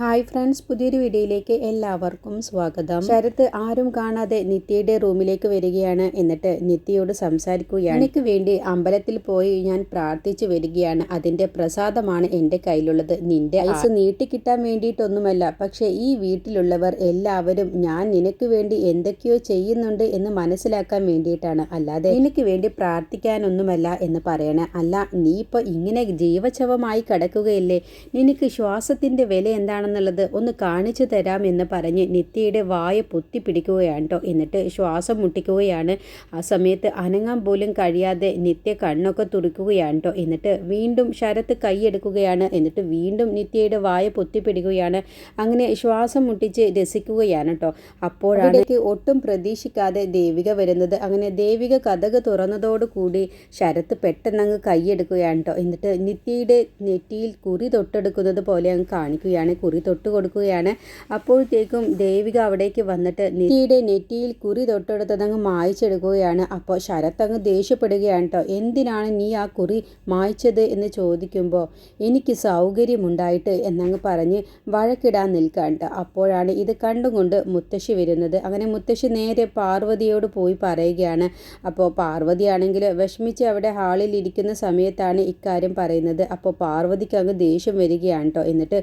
Hi friends പുതിയൊരു വീഡിയോയിലേക്ക് എല്ലാവർക്കും സ്വാഗതം. ശരത്ത് ആരും കാണാതെ നിത്യയുടെ റൂമിലേക്ക് വരികയാണ്. എന്നിട്ട് നിത്യയോട് സംസാരിക്കുകയാണ്. എനിക്ക് വേണ്ടി അമ്പലത്തിൽ പോയി ഞാൻ പ്രാർത്ഥിച്ചു വരികയാണ്. അതിന്റെ പ്രസാദമാണ് എന്റെ കയ്യിലുള്ളത്. നിന്റെ ഐസ് നീട്ടിക്കിട്ടാൻ വേണ്ടിയിട്ടൊന്നുമല്ല. പക്ഷേ ഈ വീട്ടിലുള്ളവർ എല്ലാവരും ഞാൻ നിനക്ക് വേണ്ടി എന്തൊക്കെയോ ചെയ്യുന്നുണ്ട് എന്ന് മനസ്സിലാക്കാൻ വേണ്ടിയിട്ടാണ്. അല്ലാതെ എനിക്ക് വേണ്ടി പ്രാർത്ഥിക്കാനൊന്നുമല്ല എന്ന് പറയണ. അല്ല നീ ഇപ്പോൾ ഇങ്ങനെ ജീവചവമായി കിടക്കുകയല്ലേ? നിനക്ക് ശ്വാസത്തിന്റെ വില എന്താണെന്നുള്ളത് ഒന്ന് കാണിച്ചു തരാം എന്ന് പറഞ്ഞ് നിത്യയുടെ വായ പൊത്തി പിടിക്കുകയാണ് കേട്ടോ എന്നിട്ട് ശ്വാസം മുട്ടിക്കുകയാണ്. ആ സമയത്ത് അനങ്ങാൻ പോലും കഴിയാതെ നിത്യ കണ്ണൊക്കെ തുറക്കുകയാണ് കേട്ടോ എന്നിട്ട് വീണ്ടും ശരത്ത് കൈയെടുക്കുകയാണ് എന്നിട്ട് വീണ്ടും നിത്യയുടെ വായ പൊത്തി പിടിക്കുകയാണ്. അങ്ങനെ ശ്വാസം മുട്ടിച്ച് രസിക്കുകയാണ് കേട്ടോ അപ്പോഴാണ് ഒട്ടും പ്രതീക്ഷിക്കാതെ ദേവിക വരുന്നത്. അങ്ങനെ ദേവിക കഥക് തുറന്നതോടുകൂടി ശരത്ത് പെട്ടെന്നങ്ങ് കൈയെടുക്കുകയാണ് കേട്ടോ എന്നിട്ട് നിത്യയുടെ നെറ്റിയിൽ കുറി തൊട്ടെടുക്കുന്നത് പോലെ അങ്ങ് കാണിക്കുകയാണ്. കുറി തൊട്ട് കൊടുക്കുകയാണ്. അപ്പോഴത്തേക്കും ദേവിക അവിടേക്ക് വന്നിട്ട് നെറ്റിയുടെ നെറ്റിയിൽ കുറി തൊട്ടെടുത്തത് അങ്ങ് മായ്ച്ചെടുക്കുകയാണ്. അപ്പോൾ ശരത് അങ്ങ് ദേഷ്യപ്പെടുകയാണ് കേട്ടോ എന്തിനാണ് നീ ആ കുറി മായ്ച്ചത് എന്ന് ചോദിക്കുമ്പോൾ എനിക്ക് സൗകര്യമുണ്ടായിട്ട് എന്നങ്ങ് പറഞ്ഞ് വഴക്കിടാൻ നിൽക്കാണ്ട് അപ്പോഴാണ് ഇത് കണ്ടുകൊണ്ട് മുത്തശ്ശി വരുന്നത്. അങ്ങനെ മുത്തശ്ശി നേരെ പാർവതിയോട് പോയി പറയുകയാണ്. അപ്പോൾ പാർവതിയാണെങ്കിൽ വിഷമിച്ച് അവിടെ ഹാളിൽ ഇരിക്കുന്ന സമയത്താണ് ഇക്കാര്യം പറയുന്നത്. അപ്പോൾ പാർവതിക്ക് അങ്ങ് ദേഷ്യം വരികയാണ് കേട്ടോ എന്നിട്ട്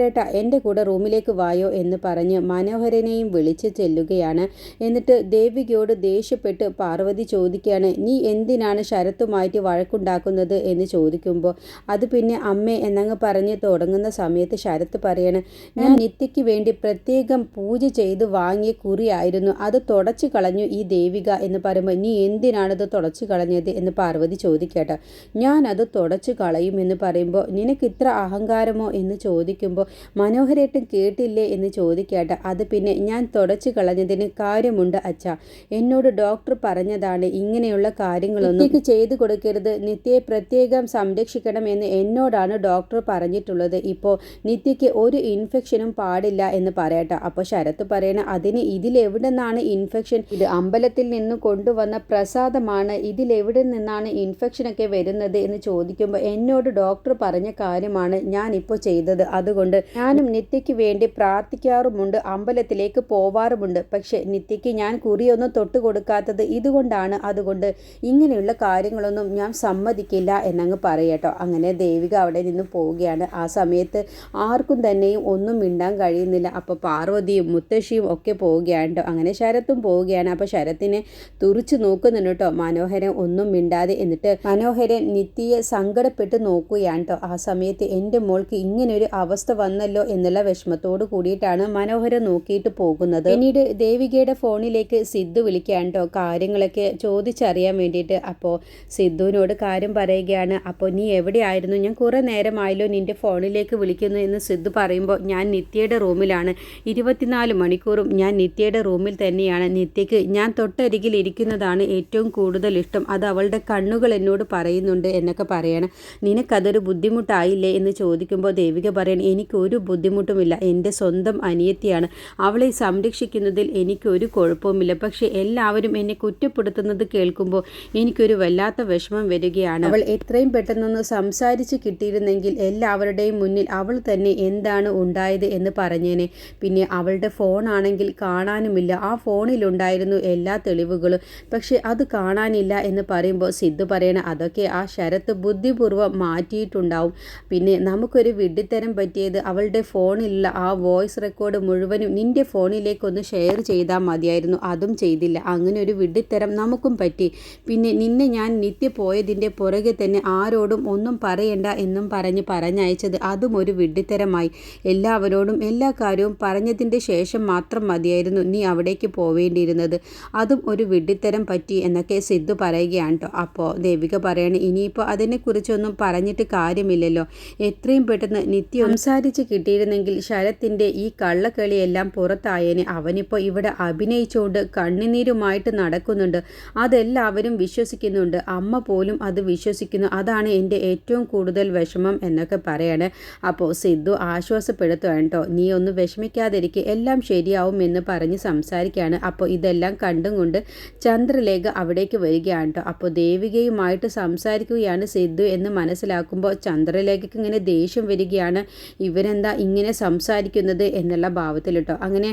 മനോഹരേട്ട എന്റെ കൂടെ റൂമിലേക്ക് വായോ എന്ന് പറഞ്ഞ് മനോഹരനെയും വിളിച്ച് ചെല്ലുകയാണ്. എന്നിട്ട് ദേവികയോട് ദേഷ്യപ്പെട്ട് പാർവതി ചോദിക്കുകയാണ് നീ എന്തിനാണ് ശരത്തുമായിട്ട് വഴക്കുണ്ടാക്കുന്നത്? എന്ന് ചോദിക്കുമ്പോൾ അത് പിന്നെ അമ്മേ എന്നങ്ങ് പറഞ്ഞ് തുടങ്ങുന്ന സമയത്ത് ശരത്ത് പറയാണ് ഞാൻ നിത്യയ്ക്ക് വേണ്ടി പ്രത്യേകം പൂജ ചെയ്ത് വാങ്ങിയ കുറിയായിരുന്നു. അത് തുടച്ചു കളഞ്ഞു ഈ ദേവിക എന്ന് പറയുമ്പോൾ നീ എന്തിനാണത് തുടച്ചു കളഞ്ഞത്? എന്ന് പാർവതി ചോദിക്കട്ടെ. ഞാൻ അത് തുടച്ചു കളയും എന്ന് പറയുമ്പോൾ നിനക്ക് ഇത്ര അഹങ്കാരമോ? എന്ന് ചോദിക്കുമ്പോൾ മനോഹരേട്ടൻ കേട്ടില്ലേ എന്ന് ചോദിക്കാട്ട. അത് പിന്നെ ഞാൻ തുടച്ചു കളഞ്ഞതിന് കാര്യമുണ്ട് അച്ഛ. എന്നോട് ഡോക്ടർ പറഞ്ഞതാണ് ഇങ്ങനെയുള്ള കാര്യങ്ങളൊന്നും. നിത്യക്ക് ചെയ്തു കൊടുക്കരുത്. നിത്യയെ പ്രത്യേകം സംരക്ഷിക്കണം എന്ന് എന്നോടാണ് ഡോക്ടർ പറഞ്ഞിട്ടുള്ളത്. ഇപ്പോൾ നിത്യയ്ക്ക് ഒരു ഇൻഫെക്ഷനും പാടില്ല എന്ന് പറയട്ടെ. അപ്പോൾ ശരത്ത് പറയണ അതിന് ഇതിലെവിടെ നിന്നാണ് ഇൻഫെക്ഷൻ? ഇത് അമ്പലത്തിൽ നിന്ന് കൊണ്ടുവന്ന പ്രസാദമാണ്. ഇതിലെവിടെ നിന്നാണ് ഇൻഫെക്ഷനൊക്കെ വരുന്നത് എന്ന് ചോദിക്കുമ്പോൾ എന്നോട് ഡോക്ടർ പറഞ്ഞ കാര്യമാണ് ഞാനിപ്പോൾ ചെയ്തത്. അതുകൊണ്ട് ഞാനും നിത്യയ്ക്ക് വേണ്ടി പ്രാർത്ഥിക്കാറുമുണ്ട് അമ്പലത്തിലേക്ക് പോവാറുമുണ്ട്. പക്ഷേ നിത്യയ്ക്ക് ഞാൻ കുറിയൊന്നും തൊട്ട് കൊടുക്കാത്തത് ഇതുകൊണ്ടാണ്. അതുകൊണ്ട് ഇങ്ങനെയുള്ള കാര്യങ്ങളൊന്നും ഞാൻ സമ്മതിക്കില്ല എന്നങ്ങ് പറയട്ടോ. അങ്ങനെ ദേവിക അവിടെ നിന്ന് പോവുകയാണ്. ആ സമയത്ത് ആർക്കും തന്നെയും ഒന്നും മിണ്ടാൻ കഴിയുന്നില്ല. അപ്പോൾ പാർവതിയും മുത്തശ്ശിയും ഒക്കെ പോവുകയാണ് കേട്ടോ അങ്ങനെ ശരത്തും പോവുകയാണ്. അപ്പോൾ ശരത്തിനെ തുറിച്ചു നോക്കുന്നുണ്ട് കേട്ടോ. മനോഹരൻ ഒന്നും മിണ്ടാതെ എന്നിട്ട് മനോഹരൻ നിത്യയെ സങ്കടപ്പെട്ട് നോക്കുകയാണ് കേട്ടോ. ആ സമയത്ത് എന്റെ മോൾക്ക് ഇങ്ങനെ ഒരു അവസ്ഥ വന്നല്ലോ എന്നുള്ള വിഷമത്തോട് കൂടിയിട്ടാണ് മനോഹരൻ നോക്കിയിട്ട് പോകുന്നത്. പിന്നീട് ദേവികയുടെ ഫോണിലേക്ക് സിദ്ധു വിളിക്കുകയാണ് കേട്ടോ. കാര്യങ്ങളൊക്കെ ചോദിച്ചറിയാൻ വേണ്ടിയിട്ട് അപ്പോൾ സിദ്ധുവിനോട് കാര്യം പറയുകയാണ്. അപ്പോൾ നീ എവിടെയായിരുന്നു? ഞാൻ കുറേ നേരമായല്ലോ നിന്റെ ഫോണിലേക്ക് വിളിക്കുന്നു എന്ന് സിദ്ധു പറയുമ്പോൾ ഞാൻ നിത്യയുടെ റൂമിലാണ്. ഇരുപത്തിനാല് മണിക്കൂറും ഞാൻ നിത്യയുടെ റൂമിൽ തന്നെയാണ്. നിത്യക്ക് ഞാൻ തൊട്ടരികിൽ ഇരിക്കുന്നതാണ് ഏറ്റവും കൂടുതൽ ഇഷ്ടം. അത് അവളുടെ കണ്ണുകൾ എന്നോട് പറയുന്നുണ്ട് എന്നൊക്കെ പറയണം. നിനക്കതൊരു ബുദ്ധിമുട്ടായില്ലേ? എന്ന് ചോദിക്കുമ്പോൾ ദേവിക പറയണം എനിക്കൊരു ബുദ്ധിമുട്ടുമില്ല. എന്റെ സ്വന്തം അനിയത്തിയാണ്. അവളെ സംരക്ഷിക്കുന്നതിൽ എനിക്കൊരു കുഴപ്പവുമില്ല. പക്ഷേ എല്ലാവരും എന്നെ കുറ്റപ്പെടുത്തുന്നത് കേൾക്കുമ്പോൾ എനിക്കൊരു വല്ലാത്ത വിഷമം വരികയാണ്. അവൾ എത്രയും പെട്ടെന്നൊന്ന് സംസാരിച്ച് കിട്ടിയിരുന്നെങ്കിൽ എല്ലാവരുടെയും മുന്നിൽ അവൾ തന്നെ എന്താണ് ഉണ്ടായത് എന്ന് പറഞ്ഞേനെ. പിന്നെ അവളുടെ ഫോണാണെങ്കിൽ കാണാനുമില്ല. ആ ഫോണിലുണ്ടായിരുന്നു എല്ലാ തെളിവുകളും. പക്ഷേ അത് കാണാനില്ല എന്ന് പറയുമ്പോൾ സിദ്ധു പറയണ അതൊക്കെ ആ ശരത്ത് ബുദ്ധിപൂർവം മാറ്റിയിട്ടുണ്ടാവും. പിന്നെ നമുക്കൊരു വിഡ്ഢിത്തരം പറ്റിയത് അവളുടെ ഫോണിലുള്ള ആ വോയിസ് റെക്കോർഡ് മുഴുവനും നിന്റെ ഫോണിലേക്കൊന്ന് ഷെയർ ചെയ്താൽ മതിയായിരുന്നു. അതും ചെയ്തില്ല. അങ്ങനെ ഒരു വിഡിത്തരം നമുക്കും പറ്റി. പിന്നെ നിന്നെ ഞാൻ നിത്യ പോയതിന്റെ പുറകെ തന്നെ ആരോടും ഒന്നും പറയണ്ട എന്നും പറഞ്ഞ് പറഞ്ഞയച്ചത് അതും ഒരു വിഡിത്തരമായി എല്ലാവരോടും എല്ലാ കാര്യവും പറഞ്ഞതിന്റെ ശേഷം മാത്രം മതിയായിരുന്നു നീ അവിടേക്ക് പോവേണ്ടിയിരുന്നത്. അതും ഒരു വിഡിത്തരം പറ്റി എന്നൊക്കെ സിദ്ധു പറയുകയാണ് കേട്ടോ. അപ്പോൾ ദേവിക പറയണേ ഇനിയിപ്പോൾ അതിനെക്കുറിച്ചൊന്നും പറഞ്ഞിട്ട് കാര്യമില്ലല്ലോ. എത്രയും പെട്ടെന്ന് നിത്യ സംസാരിച്ച് കിട്ടിയിരുന്നെങ്കിൽ ശരത്തിന്റെ ഈ കള്ളക്കളിയെല്ലാം പുറത്തായേനെ അവനിപ്പോൾ ഇവിടെ അഭിനയിച്ചുകൊണ്ട് കണ്ണുനീരുമായിട്ട് നടക്കുന്നുണ്ട്. അതെല്ലാവരും വിശ്വസിക്കുന്നുണ്ട്. അമ്മ പോലും അത് വിശ്വസിക്കുന്നു. അതാണ് എന്റെ ഏറ്റവും കൂടുതൽ വിഷമം എന്നൊക്കെ പറയാണ്. അപ്പോൾ സിദ്ധു ആശ്വാസപ്പെടുത്തുകയാണ് കേട്ടോ നീ ഒന്ന് വിഷമിക്കാതിരിക്കുക എല്ലാം ശരിയാവും എന്ന് പറഞ്ഞ് സംസാരിക്കുകയാണ്. അപ്പോൾ ഇതെല്ലാം കണ്ടും കൊണ്ട് ചന്ദ്രലേഖ അവിടേക്ക് വരികയാണ് കേട്ടോ അപ്പോൾ ദേവികയുമായിട്ട് സംസാരിക്കുകയാണ് സിദ്ധു എന്ന് മനസ്സിലാക്കുമ്പോൾ ചന്ദ്രലേഖയ്ക്ക് ഇങ്ങനെ ദേഷ്യം വരികയാണ്. ഇവൻ അവനെന്താ ഇങ്ങനെ സംസാരിക്കുന്നത് എന്നുള്ള ഭാവത്തിൽ കേട്ടോ അങ്ങനെ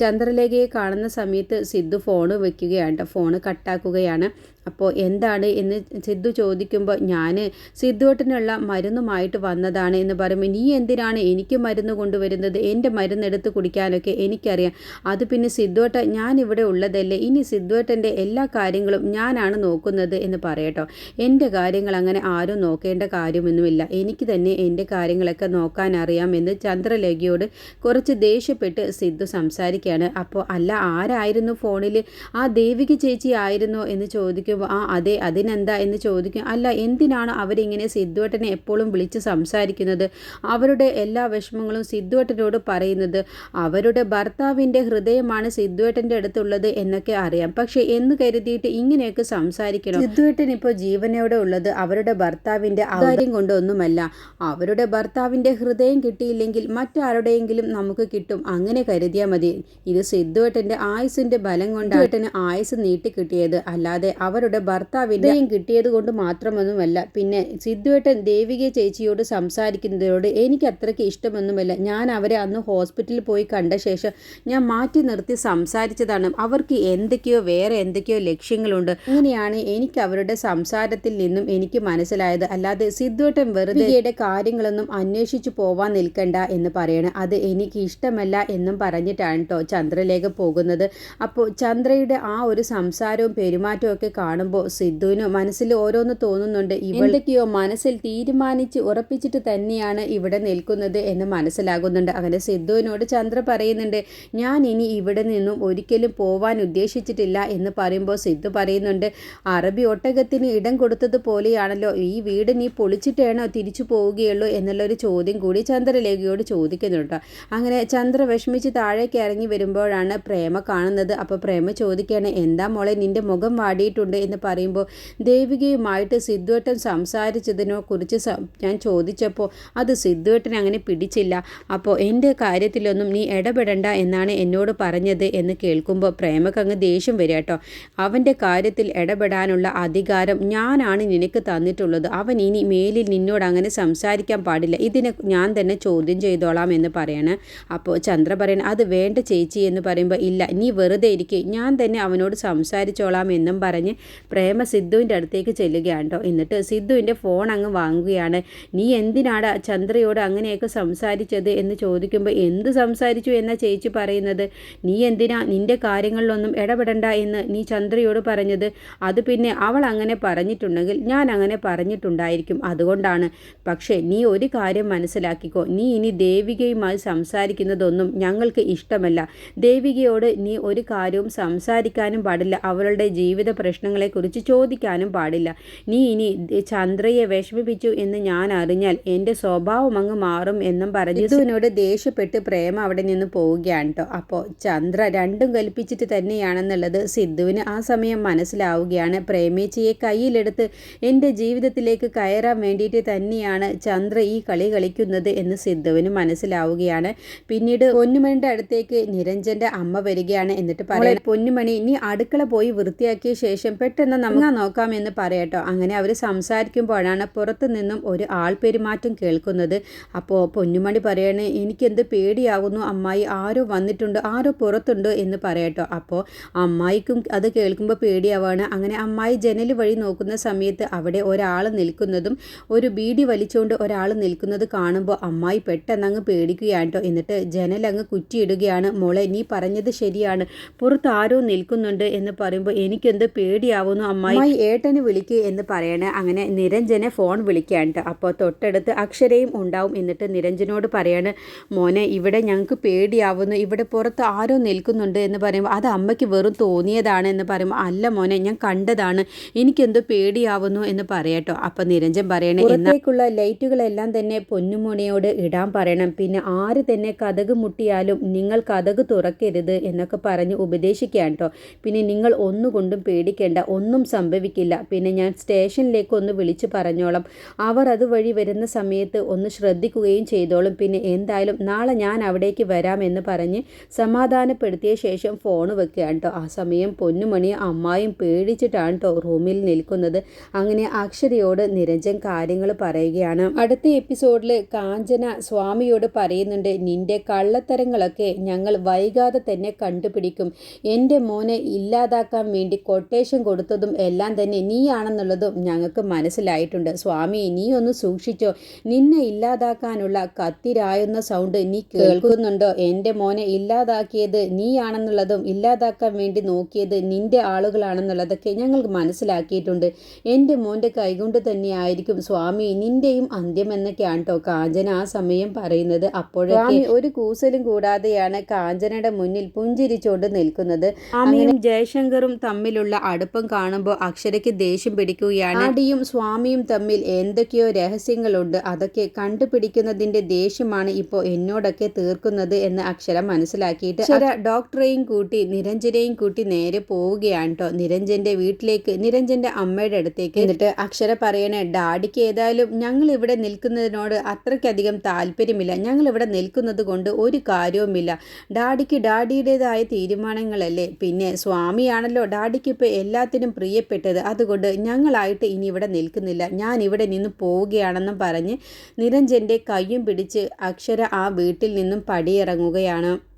ചന്ദ്രലേഖയെ കാണുന്ന സമയത്ത് സിദ്ധു ഫോണ് വെക്കുകയാണ് കേട്ടോ ഫോണ് കട്ടാക്കുകയാണ്. അപ്പോൾ എന്താണ് എന്ന് സിദ്ധു ചോദിക്കുമ്പോൾ ഞാൻ സിദ്ധുവേട്ടനുള്ള മരുന്നുമായിട്ട് വന്നതാണ് എന്ന് പറയുമ്പോൾ നീ എന്തിനാണ് എനിക്ക് മരുന്ന് കൊണ്ടുവരുന്നത്? എന്റെ മരുന്ന് എടുത്ത് കുടിക്കാനൊക്കെ എനിക്കറിയാം. അത് പിന്നെ സിദ്ധുവേട്ട ഞാൻ ഇവിടെ ഉള്ളതല്ലേ. ഇനി സിദ്ധുവേട്ടന്റെ എല്ലാ കാര്യങ്ങളും ഞാനാണ് നോക്കുന്നത് എന്ന് പറയട്ടോ. എന്റെ കാര്യങ്ങൾ അങ്ങനെ ആരും നോക്കേണ്ട കാര്യമൊന്നുമില്ല. എനിക്ക് തന്നെ എന്റെ കാര്യങ്ങളൊക്കെ നോക്കാൻ അറിയാമെന്ന് ചന്ദ്രലേഖയോട് കുറച്ച് ദേഷ്യപ്പെട്ട് സിദ്ധു സംസാരിക്കുകയാണ്. അപ്പോൾ അല്ല ആരായിരുന്നു ഫോണിൽ? ആ ദേവിക ചേച്ചി ആയിരുന്നോ? എന്ന് ചോദിക്കും ചോദിക്കുമ്പോൾ ആ അതെ അതിനെന്താ? എന്ന് ചോദിക്കും. അല്ല എന്തിനാണ് അവരിങ്ങനെ സിദ്ധുവേട്ടനെ എപ്പോഴും വിളിച്ച് സംസാരിക്കുന്നത്? അവരുടെ എല്ലാ വിഷമങ്ങളും സിദ്ധുവേട്ടനോട് പറയുന്നത് അവരുടെ ഭർത്താവിന്റെ ഹൃദയമാണ് സിദ്ധുവേട്ടന്റെ അടുത്തുള്ളത് എന്നൊക്കെ അറിയാം. പക്ഷേ എന്ന് കരുതിയിട്ട് ഇങ്ങനെയൊക്കെ സംസാരിക്കണം? സിദ്ധുവേട്ടൻ ഇപ്പോൾ ജീവനോടെ ഉള്ളത് അവരുടെ ഭർത്താവിന്റെ കാര്യം കൊണ്ടൊന്നുമല്ല. അവരുടെ ഭർത്താവിന്റെ ഹൃദയം കിട്ടിയില്ലെങ്കിൽ മറ്റാരുടെയെങ്കിലും നമുക്ക് കിട്ടും. അങ്ങനെ കരുതിയാൽ മതി. ഇത് സിദ്ധുവേട്ടന്റെ ആയുസിന്റെ ബലം കൊണ്ടാണ് ആയുസ് നീട്ടി കിട്ടിയത്. അല്ലാതെ അവർ അവരുടെ ഭർത്താവിന്റെയും കിട്ടിയത് കൊണ്ട് മാത്രമൊന്നുമല്ല. പിന്നെ സിദ്ധുവേട്ടൻ ദേവിക ചേച്ചിയോട് സംസാരിക്കുന്നതിനോട് എനിക്ക് അത്രയ്ക്ക് ഇഷ്ടമൊന്നുമല്ല. ഞാൻ അവരെ അന്ന് ഹോസ്പിറ്റലിൽ പോയി കണ്ട ശേഷം ഞാൻ മാറ്റി നിർത്തി സംസാരിച്ചതാണ്. അവർക്ക് എന്തൊക്കെയോ വേറെ എന്തൊക്കെയോ ലക്ഷ്യങ്ങളുണ്ട്. അങ്ങനെയാണ് എനിക്ക് അവരുടെ സംസാരത്തിൽ നിന്നും എനിക്ക് മനസ്സിലായത്. അല്ലാതെ സിദ്ധുവേട്ടൻ വെറുതെ കാര്യങ്ങളൊന്നും അന്വേഷിച്ചു പോവാൻ നിൽക്കണ്ട എന്ന് പറയണം. അത് എനിക്ക് ഇഷ്ടമല്ല എന്നും പറഞ്ഞിട്ടാണ് കേട്ടോ ചന്ദ്രലേഖ പോകുന്നത്. അപ്പോൾ ചന്ദ്രയുടെ ആ ഒരു സംസാരവും പെരുമാറ്റവും ഒക്കെ കാണുമ്പോൾ സിദ്ധുവിന് മനസ്സിൽ ഓരോന്ന് തോന്നുന്നുണ്ട്. ഇവളൊക്കെയോ മനസ്സിൽ തീരുമാനിച്ച് ഉറപ്പിച്ചിട്ട് തന്നെയാണ് ഇവിടെ നിൽക്കുന്നത് എന്ന് മനസ്സിലാകുന്നുണ്ട്. അങ്ങനെ സിദ്ധുവിനോട് ചന്ദ്ര പറയുന്നുണ്ട് ഞാൻ ഇനി ഇവിടെ നിന്നും ഒരിക്കലും പോവാൻ ഉദ്ദേശിച്ചിട്ടില്ല എന്ന് പറയുമ്പോൾ സിദ്ധു പറയുന്നുണ്ട് അറബി ഒട്ടകത്തിന് ഇടം കൊടുത്തതുപോലെയാണല്ലോ ഈ വീട് നീ പൊളിച്ചിട്ടേണോ തിരിച്ചു പോവുകയുള്ളൂ എന്നുള്ളൊരു ചോദ്യം കൂടി ചന്ദ്രലേഖയോട് ചോദിക്കുന്നുണ്ട്. അങ്ങനെ ചന്ദ്ര വിഷമിച്ച് താഴേക്ക് ഇറങ്ങി വരുമ്പോഴാണ് പ്രേമ കാണുന്നത്. അപ്പോൾ പ്രേമ ചോദിക്കുകയാണ് എന്താ മോളെ നിന്റെ മുഖം വാടിയിട്ടുണ്ട്? എന്ന് പറയുമ്പോൾ ദേവികയുമായിട്ട് സിദ്ധുവേട്ടൻ സംസാരിച്ചതിനെ കുറിച്ച് ഞാൻ ചോദിച്ചപ്പോൾ അത് സിദ്ധുവേട്ടൻ അങ്ങനെ പിടിച്ചില്ല. അപ്പോൾ എന്റെ കാര്യത്തിലൊന്നും നീ ഇടപെടണ്ട എന്നാണ് എന്നോട് പറഞ്ഞത് എന്ന് കേൾക്കുമ്പോൾ പ്രേമക്ക് അങ്ങ് ദേഷ്യം വരിക കേട്ടോ. അവന്റെ കാര്യത്തിൽ ഇടപെടാനുള്ള അധികാരം ഞാനാണ് നിനക്ക് തന്നിട്ടുള്ളത്. അവൻ ഇനി മേലിൽ നിന്നോട് അങ്ങനെ സംസാരിക്കാൻ പാടില്ല. ഇതിനെ ഞാൻ തന്നെ ചോദ്യം ചെയ്തോളാം എന്ന് പറയണം. അപ്പോൾ ചന്ദ്ര പറയണം അത് വേണ്ട ചേച്ചി എന്ന് പറയുമ്പോൾ ഇല്ല നീ വെറുതെ ഇരിക്കേ. ഞാൻ തന്നെ അവനോട് സംസാരിച്ചോളാം എന്നും പറഞ്ഞ് പ്രേമ സിദ്ധുവിന്റെ അടുത്തേക്ക് ചെല്ലുകയാണ് കേട്ടോ എന്നിട്ട് സിദ്ധുവിന്റെ ഫോൺ അങ്ങ് വാങ്ങുകയാണ്. നീ എന്തിനാണ് ചന്ദ്രയോട് അങ്ങനെയൊക്കെ സംസാരിച്ചത്? എന്ന് ചോദിക്കുമ്പോൾ എന്ത് സംസാരിച്ചു എന്നാ ചേച്ചി പറയുന്നത്? നീ എന്തിനാ നിന്റെ കാര്യങ്ങളിലൊന്നും ഇടപെടണ്ട എന്ന് നീ ചന്ദ്രയോട് പറഞ്ഞത്? അത് പിന്നെ അവൾ അങ്ങനെ പറഞ്ഞിട്ടുണ്ടെങ്കിൽ ഞാൻ അങ്ങനെ പറഞ്ഞിട്ടുണ്ടായിരിക്കും അതുകൊണ്ടാണ്. പക്ഷേ നീ ഒരു കാര്യം മനസ്സിലാക്കിക്കോ. നീ ഇനി ദേവികയുമായി സംസാരിക്കുന്നതൊന്നും ഞങ്ങൾക്ക് ഇഷ്ടമല്ല. ദേവികയോട് നീ ഒരു കാര്യവും സംസാരിക്കാനും പാടില്ല. അവളുടെ ജീവിത പ്രശ്നങ്ങളെക്കുറിച്ച് ചോദിക്കാനും പാടില്ല. നീ ഇനി ചന്ദ്രയെ വിഷമിപ്പിച്ചു എന്ന് ഞാൻ അറിഞ്ഞാൽ എന്റെ സ്വഭാവം അങ്ങ് മാറും എന്നും പറഞ്ഞു ഇതുവിനോട് ദേഷ്യപ്പെട്ട് പ്രേമ അവിടെ നിന്ന് പോവുകയാണ് കേട്ടോ അപ്പോൾ ചന്ദ്ര രണ്ടും കൽപ്പിച്ചിട്ട് തന്നെയാണെന്നുള്ളത് സിദ്ധുവിന് ആ സമയം മനസ്സിലാവുകയാണ്. പ്രേമേച്ചിയെ കയ്യിലെടുത്ത് എന്റെ ജീവിതത്തിലേക്ക് കയറാൻ വേണ്ടിയിട്ട് തന്നെയാണ് ചന്ദ്ര ഈ കളി കളിക്കുന്നത് എന്ന് സിദ്ധുവിന് മനസ്സിലാവുകയാണ്. പിന്നീട് പൊന്നുമണിയുടെ അടുത്തേക്ക് നിരഞ്ജന്റെ അമ്മ വരികയാണ് എന്നിട്ട് പറയാം പൊന്നുമണി നീ അടുക്കള പോയി വൃത്തിയാക്കിയ ശേഷം പെട്ടെന്ന് നമുക്ക് നോക്കാമെന്ന് പറയട്ടോ. അങ്ങനെ അവർ സംസാരിക്കുമ്പോഴാണ് പുറത്തു നിന്നും ഒരു ആൾ പെരുമാറ്റം കേൾക്കുന്നത്. അപ്പോൾ പൊന്നുമണി പറയണേ എനിക്കെന്ത് പേടിയാകുന്നു അമ്മായി ആരോ വന്നിട്ടുണ്ട് ആരോ പുറത്തുണ്ട് എന്ന് പറയട്ടോ. അപ്പോൾ അമ്മായിക്കും അത് കേൾക്കുമ്പോൾ പേടിയാവാണ്. അങ്ങനെ അമ്മായി ജനൽ വഴി നോക്കുന്ന സമയത്ത് അവിടെ ഒരാൾ നിൽക്കുന്നതും ഒരു ബീഡി വലിച്ചുകൊണ്ട് ഒരാൾ നിൽക്കുന്നത് കാണുമ്പോൾ അമ്മായി പെട്ടെന്ന് അങ്ങ് പേടിക്കുകയാണ് കേട്ടോ എന്നിട്ട് ജനലങ്ങ് കുറ്റിയിടുകയാണ്. മോളെ നീ പറഞ്ഞത് ശരിയാണ്. പുറത്ത് ആരോ നിൽക്കുന്നുണ്ട് എന്ന് പറയുമ്പോൾ എനിക്കെന്ത് പേടിയാവുന്നു അമ്മായി ഏട്ടന് വിളിക്കുക എന്ന് പറയണേ അങ്ങനെ നിരഞ്ജനെ ഫോൺ വിളിക്കാണ്ട് അപ്പോൾ തൊട്ടടുത്ത് അക്ഷരയും ഉണ്ടാവും എന്നിട്ട് നിരഞ്ജനോട് പറയാണ് മോനെ ഇവിടെ ഞങ്ങൾക്ക് പേടിയാവുന്നു. ഇവിടെ പുറത്ത് ആരോ നിൽക്കുന്നുണ്ട് എന്ന് പറയുമ്പോൾ അത് അമ്മയ്ക്ക് വെറും തോന്നിയതാണ് എന്ന് പറയുമ്പോൾ അല്ല മോനെ ഞാൻ കണ്ടതാണ്. എനിക്കെന്തോ പേടിയാവുന്നു എന്ന് പറയട്ടോ അപ്പോൾ നിരഞ്ജൻ പറയണേ എന്നേക്കുള്ള ലൈറ്റുകളെല്ലാം തന്നെ പൊന്നുമോണയോട് ഇടാൻ പറയണം. പിന്നെ ആര് തന്നെ കഥക് മുട്ടിയാലും നിങ്ങൾ കഥക് തുറക്കരുത് എന്നൊക്കെ പറഞ്ഞ് ഉപദേശിക്കുകയാണ് കേട്ടോ പിന്നെ നിങ്ങൾ ഒന്നുകൊണ്ടും പേടിക്കേണ്ട. ഒന്നും സംഭവിക്കില്ല. പിന്നെ ഞാൻ സ്റ്റേഷനിലേക്ക് ഒന്ന് വിളിച്ചു പറഞ്ഞോളാം. അവർ അതുവഴി വരുന്ന സമയത്ത് ഒന്ന് ശ്രദ്ധിക്കുകയും ചെയ്തോളും. പിന്നെ എന്തായാലും നാളെ ഞാൻ അവിടേക്ക് വരാമെന്ന് പറഞ്ഞ് സമാധാനപ്പെടുത്തിയ ശേഷം ഫോൺ വെക്കുകയാണ് കേട്ടോ ആ സമയം പൊന്നുമണി അമ്മായും പേടിച്ചിട്ടാണ് കേട്ടോ റൂമിൽ നിൽക്കുന്നത്. അങ്ങനെ അക്ഷരയോട് നിരഞ്ജൻ കാര്യങ്ങൾ പറയുകയാണ്. അടുത്ത എപ്പിസോഡിൽ കാഞ്ചന സ്വാമിയോട് പറയുന്നുണ്ട് നിന്റെ കള്ളത്തരങ്ങളൊക്കെ ഞങ്ങൾ വൈകാതെ തന്നെ കണ്ടുപിടിക്കും. എന്റെ മോനെ ഇല്ലാതാക്കാൻ വേണ്ടി കൊട്ടേഷൻ കൊടുത്തതും എല്ലാം തന്നെ നീയാണെന്നുള്ളതും ഞങ്ങൾക്ക് മനസ്സിലായിട്ടുണ്ട്. സ്വാമി നീ ഒന്ന് സൂക്ഷിച്ചോ. നിന്നെ ഇല്ലാതാക്കാനുള്ള കത്തിരായുന്ന സൗണ്ട് നീ കേൾക്കുന്നുണ്ടോ? എന്റെ മോനെ ഇല്ലാതാക്കിയത് നീയാണെന്നുള്ളതും ഇല്ലാതാക്കാൻ വേണ്ടി നോക്കിയത് നിന്റെ ആളുകളാണെന്നുള്ളതൊക്കെ ഞങ്ങൾക്ക് മനസ്സിലാക്കിയിട്ടുണ്ട്. എന്റെ മോന്റെ കൈകൊണ്ട് തന്നെയായിരിക്കും സ്വാമി നിന്റെയും അന്ത്യം എന്നൊക്കെയാണ് കേട്ടോ കാഞ്ചന ആ സമയം പറയുന്നത്. അപ്പോഴൊക്കെ ഒരു കൂസലും കൂടാതെയാണ് കാഞ്ചനയുടെ മുന്നിൽ പുഞ്ചിരിച്ചുകൊണ്ട് നിൽക്കുന്നത്. അങ്ങനെ ജയശങ്കറും തമ്മിലുള്ള അടുപ്പം കാണുമ്പോൾ അക്ഷരയ്ക്ക് ദേഷ്യം പിടിക്കുകയാണ്. ആടിയും സ്വാമിയും തമ്മിൽ എന്തൊക്കെയോ രഹസ്യങ്ങളുണ്ട്. അതൊക്കെ കണ്ടുപിടിക്കുന്നതിന്റെ ദേഷ്യമാണ് ഇപ്പോൾ എന്നോടൊക്കെ തീർക്കുന്നത് എന്ന് അക്ഷര മനസ്സിലാക്കിയിട്ട് അക്ഷര ഡോക്ടറെയും കൂട്ടി നിരഞ്ജനെയും കൂട്ടി നേരെ പോവുകയാണ് കേട്ടോ. നിരഞ്ജന്റെ വീട്ടിലേക്ക് നിരഞ്ജന്റെ അമ്മയുടെ അടുത്തേക്ക്. എന്നിട്ട് അക്ഷര പറയണേ ഡാഡിക്ക് ഏതായാലും ഞങ്ങൾ ഇവിടെ നിൽക്കുന്നതിനോട് അത്രയ്ക്കധികം താല്പര്യമില്ല. ഞങ്ങൾ ഇവിടെ നിൽക്കുന്നത് കൊണ്ട് ഒരു കാര്യവുമില്ല. ഡാഡിക്ക് ഡാഡിയുടേതായ തീരുമാനങ്ങളല്ലേ? പിന്നെ സ്വാമിയാണല്ലോ ഡാഡിക്ക് ഇപ്പോൾ എല്ലാത്തിനും പ്രിയപ്പെട്ടത്. അതുകൊണ്ട് ഞങ്ങളായിട്ട് ഇനി ഇവിടെ നിൽക്കുന്നില്ല. ഞാൻ ഇവിടെ നിന്ന് പോവുകയാണെന്നും പറഞ്ഞ് നിരഞ്ജന്റെ കയ്യും പിടിച്ച് അക്ഷര ആ വീട്ടിൽ നിന്നും പടിയിറങ്ങുകയാണ്.